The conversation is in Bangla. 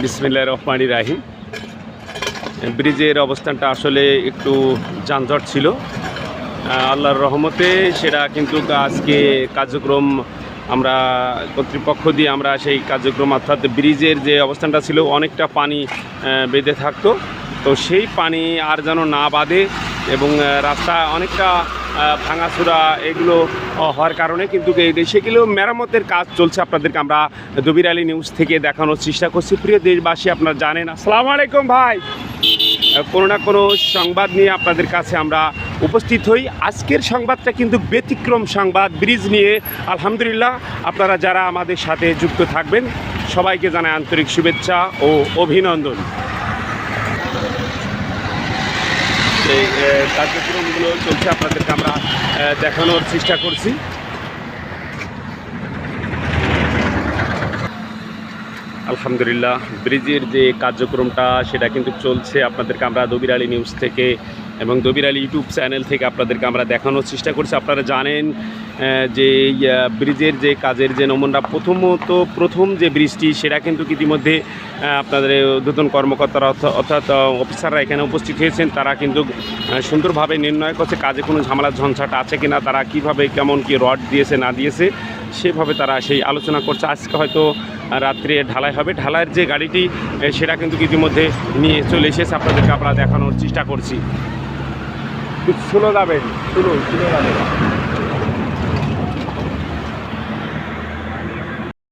বিসমিল্লা রহমানি রাহিম। ব্রিজের অবস্থানটা আসলে একটু যানজট ছিল। আল্লাহর রহমতে সেটা কিন্তু আজকে কার্যক্রম আমরা, কর্তৃপক্ষ দিয়ে আমরা সেই কার্যক্রম, অর্থাৎ ব্রিজের যে অবস্থানটা ছিল, অনেকটা পানি বেঁধে থাকতো। তো সেই পানি আর যেন না বাঁধে এবং রাস্তা অনেকটা ভাঙাচোরা এগুলো হওয়ার কারণে কিন্তু সেগুলো মেরামতের কাজ চলছে আপনাদেরকে আমরা দবির আলী নিউজ থেকে দেখানোর চেষ্টা করছি। প্রিয় দেশবাসী আপনারা জানেন আসসালামু আলাইকুম ভাই। কোনো না কোনো সংবাদ নিয়ে আপনাদের কাছে আমরা উপস্থিত হই। আজকের সংবাদটা কিন্তু ব্যতিক্রম সংবাদ ব্রিজ নিয়ে। আলহামদুলিল্লাহ আপনারা যারা আমাদের সাথে যুক্ত থাকবেন সবাইকে জানায় আন্তরিক শুভেচ্ছা ও অভিনন্দন। এই কার্যক্রমগুলো চলছে এ, দেখানোর চেষ্টা করছি। আলহামদুলিল্লাহ, ব্রিজের যে কার্যক্রমটা, সেটা কিন্তু চলছে। আপনাদেরকে আমরা দবির আলী নিউজ থেকে এবং দবির আলী ইউটিউব চ্যানেল থেকে আপনাদেরকে আমরা দেখানোর চেষ্টা করছি। আপনারা জানেন যে ব্রিজের যে কাজের যে নমুনা, প্রথমত প্রথম যে ব্রিজটি, সেটা কিন্তু ইতিমধ্যে আপনাদের ঊর্ধ্বতন কর্মকর্তারা অর্থ- অর্থাৎ অফিসাররা এখানে উপস্থিত হয়েছেন। তারা কিন্তু সুন্দরভাবে নির্ণয় করছে কাজে কোনো ঝামেলা, ঝঞ্ঝাট আছে কি না তারা কীভাবে, কেমন কি রড দিয়েছে, না দিয়েছে, সেভাবে তারা সেই আলোচনা করছে। আজকে হয়তো রাত্রে ঢালাই হবে। ঢালাইয়ের যে গাড়িটি সেটা কিন্তু ইতিমধ্যে নিয়ে চলে এসেছে। আপনাদেরকে আমরা দেখানোর চেষ্টা করছি। স্লো যাবেন স্লো স্লো যাবেন